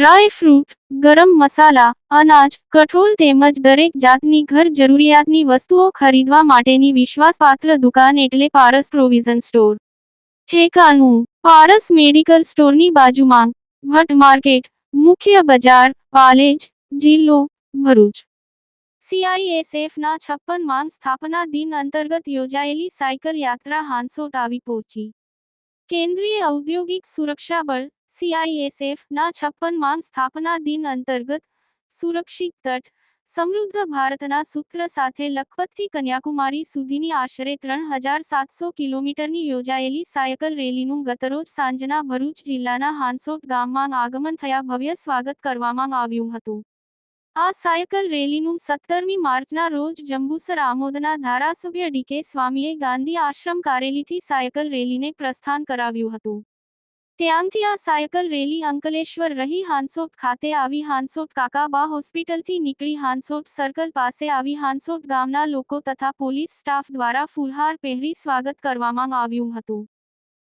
Dry fruit, ગરમ મસાલા, અનાજ, કઠોળ તેમજ દરેક જાતની ઘર જરૂરિયાતની વસ્તુઓ ખરીદવા માટેની વિશ્વાસપાત્ર દુકાન એટલે પારસ પ્રોવિઝન સ્ટોર. ઠેકાણું, પારસ મેડિકલ સ્ટોરની બાજુમાં, ભટ્ટ માર્કેટ, મુખ્ય બજાર, પાલેજ, જિલ્લો, ભરૂચ. સીઆઈએસએફના છપ્પન માંગ સ્થાપના દિન અંતર્ગત યોજાયેલી સાયકલ યાત્રા હાંસોટ આવી પહોંચી. કેન્દ્રીય ઔદ્યોગિક સુરક્ષા બળ સીઆઈએસએફ ના છપ્પન માન સ્થાપના દિન અંતર્ગત સુરક્ષિત તટ, સમૃદ્ધ ભારતના સૂત્ર સાથે લખપતથી કન્યાકુમારી સુધીની આશરે ત્રણ હજાર સાતસો કિલોમીટરની યોજાયેલી સાયકલ રેલીનું ગતરોજ સાંજના ભરૂચ જિલ્લાના હાંસોટ ગામમાં આગમન થયા ભવ્ય સ્વાગત કરવામાં આવ્યું હતું. આ સાયકલ રેલીનું સત્તરમી માર્ચના રોજ જંબુસર આમોદના ધારાસભ્ય ડીકે સ્વામીએ ગાંધી આશ્રમ કારેલીથી સાયકલ રેલીને પ્રસ્થાન કરાવ્યું હતું. ત્યાંથી આ સાયકલ રેલી અંકલેશ્વર રહી હાંસોટ ખાતે આવી હાંસોટ કાકાબા હોસ્પિટલથી નીકળી હાંસોટ સર્કલ પાસે આવી હાંસોટ ગામના લોકો તથા પોલીસ સ્ટાફ દ્વારા ફૂલહાર પહેરી સ્વાગત કરવામાં આવ્યું હતું.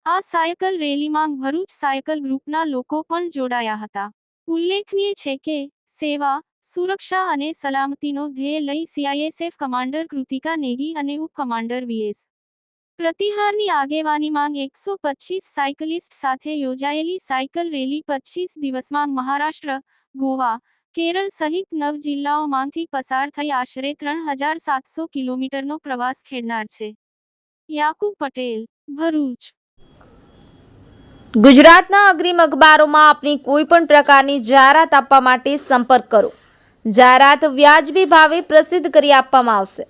આ સાયકલ રેલીમાં ભરૂચ સાયકલ ગ્રુપના લોકો પણ જોડાયા હતા. ઉલ્લેખનીય છે કે, સેવા, સુરક્ષા અને સલામતીનો ધ્યેય લઈ સીઆઈએસએફ કમાન્ડર કૃતિકા નેગી અને ઉપ કમાન્ડર વીએસ પ્રતિહારની આગેવાની માંગ એકસો પચીસ સાયકલિસ્ટ સાથે યોજાયેલી સાયકલ રેલી પચીસ દિવસમાં મહારાષ્ટ્ર, ગોવા, કેરળ સહિત નવ જિલ્લાઓમાંથી પસાર થઈ આશરે ત્રણ હજાર સાતસો કિલોમીટરનો પ્રવાસ ખેડનાર છે. યાકુબ પટેલ, ભરૂચ. ગુજરાતના અગ્રીમ અખબારોમાં આપની કોઈ પણ પ્રકારની જાહેરાત આપવા માટે સંપર્ક કરો. જાહેરાત વ્યાજબી ભાવે પ્રસિદ્ધ કરી આપવામાં આવશે.